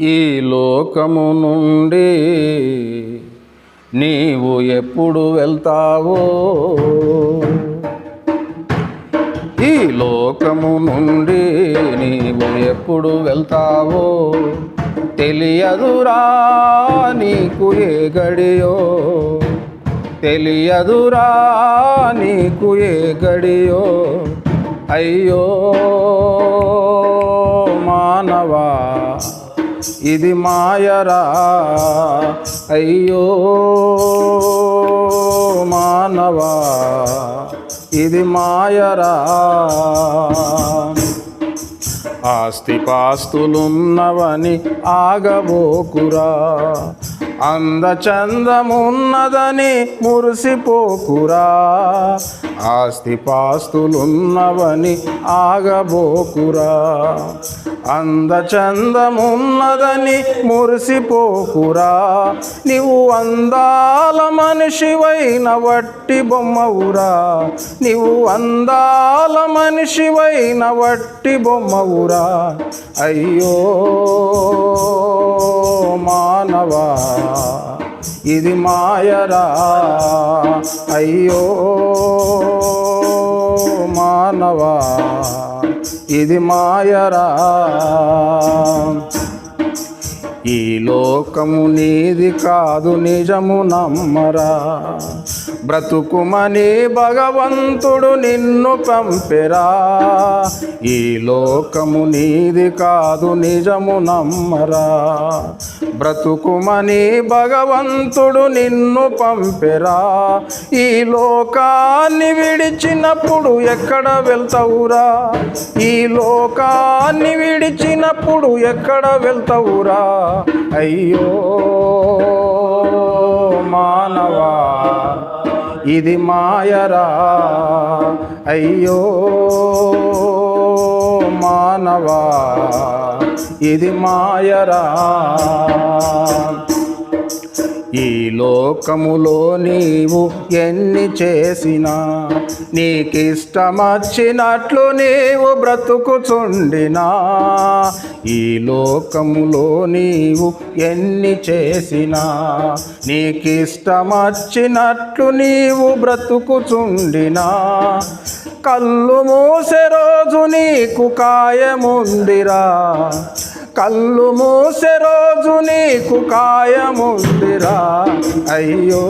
ఈ లోకము నుండి నీవు ఎప్పుడు వెళ్తావో? ఈ లోకము నుండి నీవు ఎప్పుడు వెళ్తావో తెలియదురా నీకు ఏ గడియో. తెలియదురా నీకు ఏ గడియో. అయ్యో మానవా ఇది మాయరా. అయ్యో మానవా. ఇది మాయరా. ఆస్తిపాస్తులున్నవని ఆగబోకురా. అందచందమున్నదని మురిసిపోకురా. ఆస్తిపాస్తులున్నవని ఆగబోకురా. అందచందమున్నదని మురిసిపోకురా. నీవు అందాల మనిషివైన వట్టి బొమ్మవురా. నీవు అందాల మనిషివైన వట్టి బొమ్మవురా. అయ్యో మానవా? ఇది మాయరా? అయ్యో మానవా? ఇది మాయరా? ఈ లోకము నీది కాదు నిజము నమ్మరా. బ్రతుకుమని భగవంతుడు నిన్ను పంపెరా. ఈ లోకము నీది కాదు నిజము నమ్మరా. బ్రతుకుమని భగవంతుడు నిన్ను పంపెరా. ఈ లోకాన్ని విడిచినప్పుడు ఎక్కడ వెళ్తావురా? ఈ లోకాన్ని విడిచినప్పుడు ఎక్కడ వెళ్తావురా? అయ్యో మానవా ఇది మాయరా? అయ్యో మానవా ఇది మాయరా? ఈ లోకములో నీవు ఎన్ని చేసినా నీకిష్టమచ్చినట్లు నీవు బ్రతుకుచుండినా ఈ లోకములో నీవు ఎన్ని చేసినా నీకిష్టమచ్చినట్లు నీవు బ్రతుకుచుండినా కళ్ళు మూసే రోజు నీకు కాయముందిరా కళ్ళు మూసే రోజు నీకు కాయముందిరా అయ్యో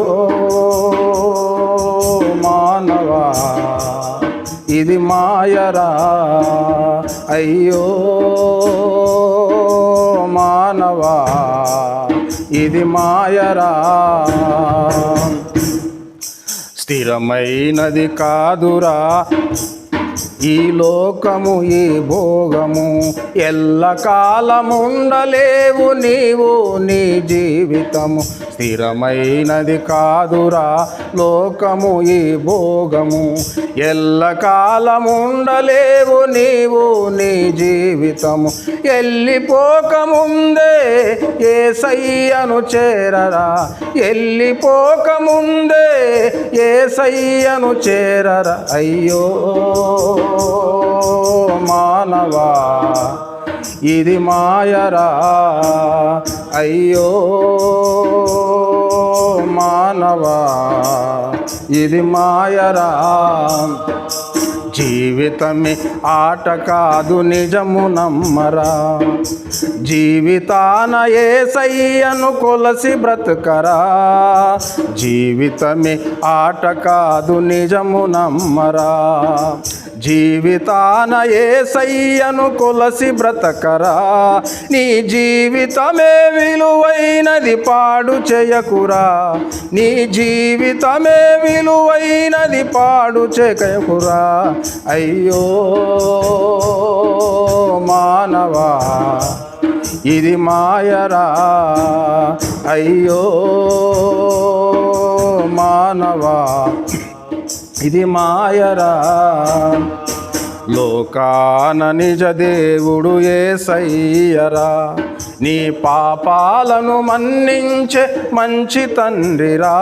మానవా ఇది మాయరా. అయ్యో మానవా ఇది మాయరా. స్థిరమైనది కాదురా. ఈ లోకము ఈ భోగము ఎల్లకాలముండలేవు నీవు నీ జీవితము. స్థిరమైనది కాదురా లోకము ఈ భోగము. ఎల్లకాలముండలేవు నీవు నీ జీవితము. ఎల్లిపోకముందే ఏ సయ్యను చేరరా. ఎల్లిపోకముందే ఏ సయ్యను చేరరా. అయ్యో. మానవా? ఇది మాయరా? అయ్యో మానవా? ఇది మాయరా? జీవితమే ఆట కాదు నిజము నమ్మరా. జీవితాన ఏ సయ్యను కొలసి బ్రతకరా? జీవితమే ఆట కాదు నిజము నమ్మరా. జీవితాన ఏ సయ్యను కొలసి బ్రతకరా. నీ జీవితమే విలువైనది పాడు చేయకురా. నీ జీవితమే విలువైనది పాడు చేయకురా. అయ్యో మానవా ఇది మాయరా. అయ్యో మానవా ఇది మాయరా. లోకాన నిజ దేవుడు ఏ సయ్యరా నీ పాపాలను మన్నించే మంచి తండ్రిరా.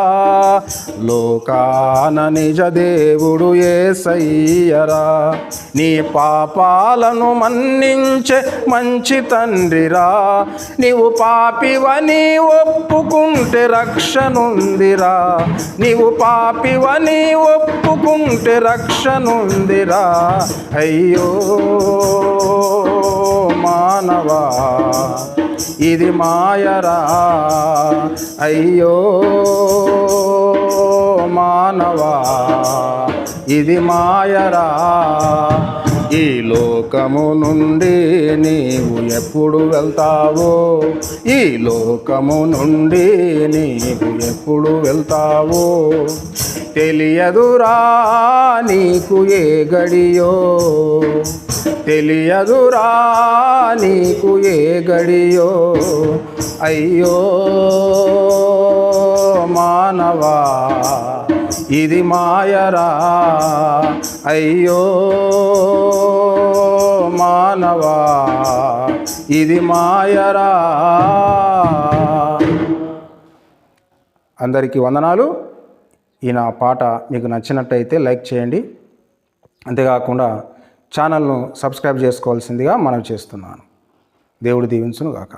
లోకాన నిజ దేవుడు ఏసయ్యరా. నీ పాపాలను మన్నించే మంచి తండ్రిరా. నీవు పాపివని ఒప్పుకుంటే రక్షణుందిరా నీవు పాపివని ఒప్పుకుంటే రక్షణుందిరా అయ్యో మానవా. ఇది మాయరా. అయ్యో మానవా ఇది మాయరా. ఈ లోకము నుండి నీవు ఎప్పుడు వెళ్తావో? ఈ లోకము నుండి నీవు ఎప్పుడు వెళ్తావో? తెలియదురా నీకు ఏ గడియో? తెలియదురా నీకు ఏ గడియో? అయ్యో మానవా ఇది మాయరా? అయ్యో మానవా ఇది మాయరా? అందరికీ వందనాలు. ఈ నా పాట మీకు నచ్చినట్టయితే లైక్ చేయండి. అంతేకాకుండా ఛానల్ను సబ్స్క్రైబ్ చేసుకోవాల్సిందిగా మనం చేస్తున్నాను. దేవుడు దీవించును గాక